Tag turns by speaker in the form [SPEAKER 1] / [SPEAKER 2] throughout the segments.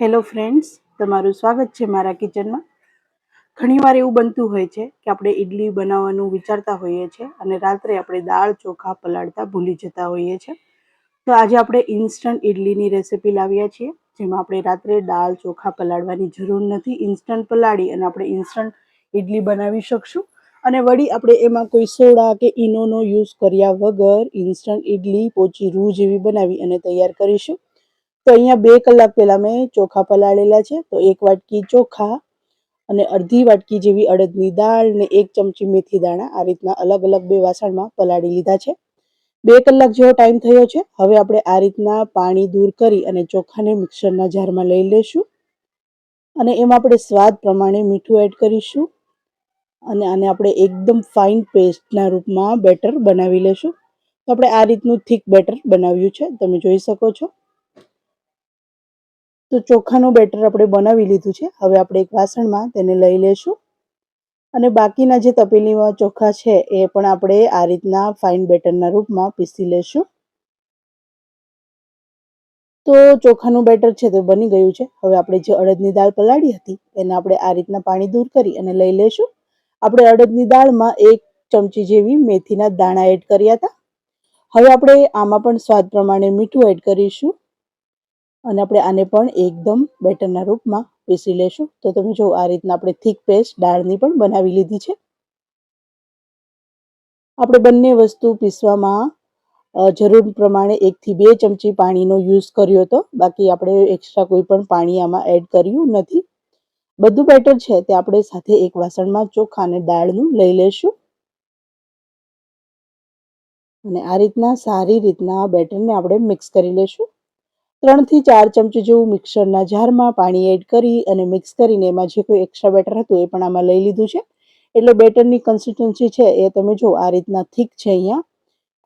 [SPEAKER 1] Hello friends, તમારું સ્વાગત છે મારા કિચનમાં. ઘણીવાર એવું બનતું હોય છે કે આપણે ઈડલી બનાવવાનું વિચારતા હોઈએ છીએ અને રાત્રે આપણે દાળ, ચોખા, પલાળતા ભૂલી જતા હોઈએ છીએ. તો આજે આપણે ઇન્સ્ટન્ટ ઈડલીની રેસિપી લાવ્યા છીએ, જેમાં આપણે રાત્રે દાળ, ચોખા પલાળવાની જરૂર નથી. ઇન્સ્ટન્ટ પલાળી અને આપણે ઇન્સ્ટન્ટ ઈડલી બનાવી શકશું. અને વળી આપણે એમાં કોઈ સોડા કે ઈનોનો યુઝ કર્યા વગર ઇન્સ્ટન્ટ ઈડલી પોચી રૂ જેવી બનાવી અને તૈયાર કરીશું. તો અહીંયા બે કલાક પહેલાં મેં ચોખા પલાળેલા છે. તો એક વાટકી ચોખા અને અડધી વાટકી જેવી અડદની દાળ ને એક ચમચી મેથી દાણા આ રીતના અલગ અલગ બે વાસણમાં પલાળી લીધા છે. બે કલાક જેવો ટાઈમ થયો છે. હવે આપણે આ રીતના પાણી દૂર કરી અને ચોખાને મિક્સરના જારમાં લઈ લેશું. અને એમાં આપણે સ્વાદ પ્રમાણે મીઠું એડ કરીશું. અને આને આપણે એકદમ ફાઇન પેસ્ટના રૂપમાં બેટર બનાવી લેશું. તો આપણે આ રીતનું થીક બેટર બનાવ્યું છે. તમે જોઈ શકો છો. તો ચોખાનું બેટર આપણે બનાવી લીધું છે. હવે આપણે એક વાસણમાં તેને લઈ લેશું. અને બાકીના જે તપેલીમાં ચોખા છે એ પણ આપણે આ રીતના ફાઇન બેટરના રૂપમાં પીસી લેશું. તો ચોખાનું બેટર છે તે બની ગયું છે. હવે આપણે જે અડદની દાળ પલાળી હતી એને આપણે આ રીતના પાણી દૂર કરી અને લઈ લેશું. આપણે અડદની દાળમાં એક ચમચી જેવી મેથીના દાણા એડ કર્યા હતા. હવે આપણે આમાં પણ સ્વાદ પ્રમાણે મીઠું એડ કરીશું. અને આપણે આને પણ એકદમ બેટરના રૂપમાં પીસી લેશું. તો તમે જો આ રીતના આપણે થીક પેસ્ટ દાળની પણ બનાવી લીધી છે. આપણે બંને વસ્તુ પીસવામાં જરૂર પ્રમાણે એકથી બે ચમચી પાણીનો યુઝ કર્યો હતો. બાકી આપણે એક્સ્ટ્રા કોઈ પણ પાણી આમાં એડ કર્યું નથી. બધું બેટર છે તે આપણે સાથે એક વાસણમાં ચોખા અને દાળનું લઈ લેશું. અને આ રીતના સારી રીતના બેટરને આપણે મિક્સ કરી લેશું. ત્રણથી ચાર ચમચી જેવું મિક્સરના જારમાં પાણી એડ કરી અને મિક્સ કરીને એમાં જે કોઈ એક્સ્ટ્રા બેટર હતું એ પણ આમાં લઈ લીધું છે. એટલે બેટરની કન્સિસ્ટન્સી છે એ તમે જો આ રીતના થીક છે અહીંયા,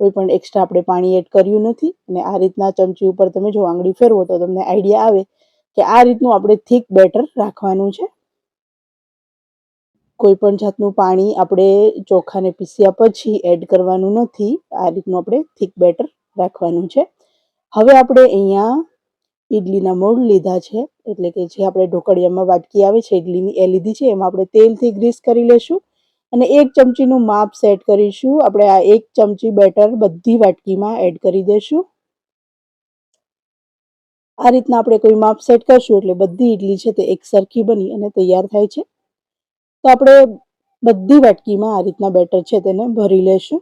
[SPEAKER 1] કોઈ પણ એક્સ્ટ્રા આપણે પાણી એડ કર્યું નથી અને આ રીતના ચમચી ઉપર તમે જો આંગળી ફેરવો તો તમને આઈડિયા આવે કે આ રીતનું આપણે થીક બેટર રાખવાનું છે. કોઈ પણ જાતનું પાણી આપણે ચોખાને પીસ્યા પછી એડ કરવાનું નથી, આ રીતનું આપણે થીક બેટર રાખવાનું છે. હવે આપણે અહીંયા ઈડલીના મોડ લીધા છે. એટલે કે જે આપણે ઢોકળિયામાં વાટકી આવે છે, ઈડલીની એ લીધી છે, એમાં આપણે તેલથી ગ્રીસ કરી લેશું અને એક ચમચીનું માપ સેટ કરીશું. આપણે આ એક ચમચી બેટર બધી વાટકીમાં એડ કરી દઈશું આ રીતના આપણે કોઈ માપ સેટ કરશું એટલે બધી ઇડલી છે તે એક સરખી બની અને તૈયાર થાય છે. તો આપણે બધી વાટકીમાં આ રીતના બેટર છે તેને ભરી લેશું.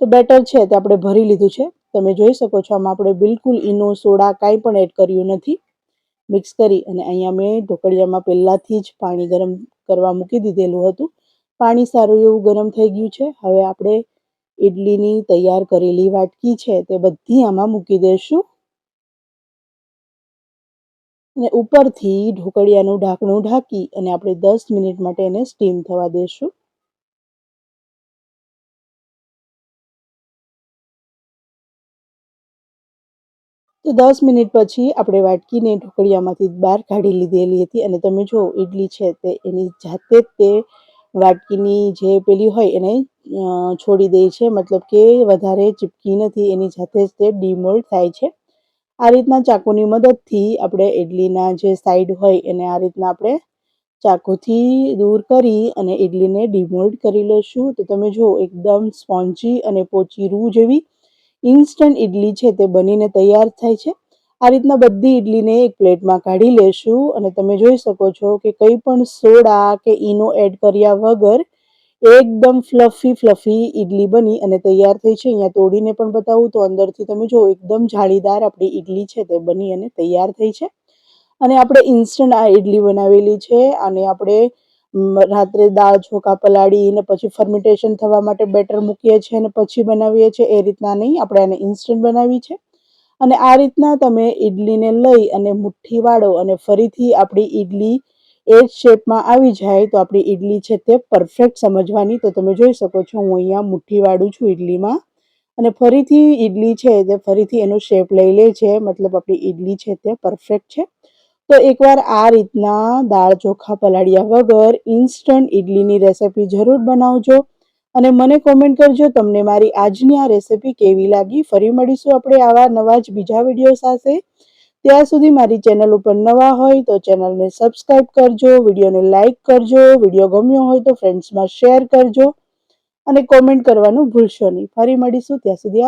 [SPEAKER 1] તો બેટર છે તે આપણે ભરી લીધું છે. તમે જોઈ શકો છો, આમાં આપણે બિલકુલ ઈનો સોડા કાંઈ પણ એડ કર્યું નથી. મિક્સ કરી અને અહીંયા મેં ઢોકળિયામાં પહેલાંથી જ પાણી ગરમ કરવા મૂકી દીધેલું હતું. પાણી સારું એવું ગરમ થઈ ગયું છે. હવે આપણે ઇડલીની તૈયાર કરેલી વાટકી છે તે બધી આમાં મૂકી દઈશું. અને ઉપરથી ઢોકળિયાનું ઢાંકણું ઢાંકી અને આપણે દસ મિનિટ માટે એને સ્ટીમ થવા દઈશું. તો દસ મિનિટ પછી આપણે વાટકીને ઢોકળિયામાંથી બહાર કાઢી લીધેલી હતી અને તમે જો ઇડલી છે તે એની જાતે જ તે વાટકીની જે પેલી હોય એને છોડી દે છે. મતલબ કે વધારે ચીપકી નથી, એની જાતે જ તે ડીમોલ્ડ થાય છે. આ રીતના ચાકુની મદદથી આપણે ઇડલીના જે સાઈડ હોય એને આ રીતના આપણે ચાકુથી દૂર કરી અને ઇડલીને ડીમોલ્ડ કરી લઈશું. તો તમે જો એકદમ સ્પોન્જી અને પોચી રૂ જેવી ઇન્સ્ટન્ટ ઇડલી છે તે બનીને તૈયાર થાય છે. આ રીતના બધી ઇડલીને એક પ્લેટમાં કાઢી લેશું અને તમે જોઈ શકો છો કે કંઈ પણ સોડા કે ઈનો એડ કર્યા વગર એકદમ ફ્લફી ફ્લફી ઇડલી બની અને તૈયાર થઈ છે. અહીંયા તોડીને પણ બતાવું તો અંદરથી તમે જો એકદમ જાળીદાર આપણી ઇડલી છે તે બની અને તૈયાર થઈ છે. અને આપણે ઇન્સ્ટન્ટ આ ઇડલી બનાવેલી છે અને આપણે રાત્રે દાળ ચોખા પલાળીને પછી ફર્મેન્ટેશન થવા માટે બેટર મૂકીએ છીએ અને પછી બનાવીએ છીએ. એ રીતના નહીં, આપણે એને ઇન્સ્ટન્ટ બનાવી છે. અને આ રીતના તમે ઇડલીને લઈ અને મુઠ્ઠી વાળો અને ફરીથી આપણી ઇડલી એ જ શેપમાં આવી જાય તો આપણી ઇડલી છે તે પરફેક્ટ સમજવાની. તો તમે જોઈ શકો છો, હું અહીંયા મુઠ્ઠી વાળું છું ઇડલીમાં અને ફરીથી ઇડલી છે તે ફરીથી એનો શેપ લઈ લે છે. મતલબ આપણી ઇડલી છે તે પરફેક્ટ છે. તો એકવાર આ રીતના દાળ ચોખા પલાળ્યા વગર ઇન્સ્ટન્ટ ઇડલીની રેસિપી જરૂર બનાવજો અને મને કોમેન્ટ કરજો તમને મારી આજની આ રેસિપી કેવી લાગી. ફરી મળીશું આપણે આવા નવા જ બીજા વીડિયો સાથે. ત્યાં સુધી મારી ચેનલ ઉપર નવા હોય તો ચેનલને સબસ્ક્રાઇબ કરજો વિડીયોને લાઇક કરજો વીડિયો ગમ્યો હોય તો ફ્રેન્ડ્સમાં શેર કરજો અને કોમેન્ટ કરવાનું ભૂલશો નહીં. ફરી મળીશું ત્યાં સુધી.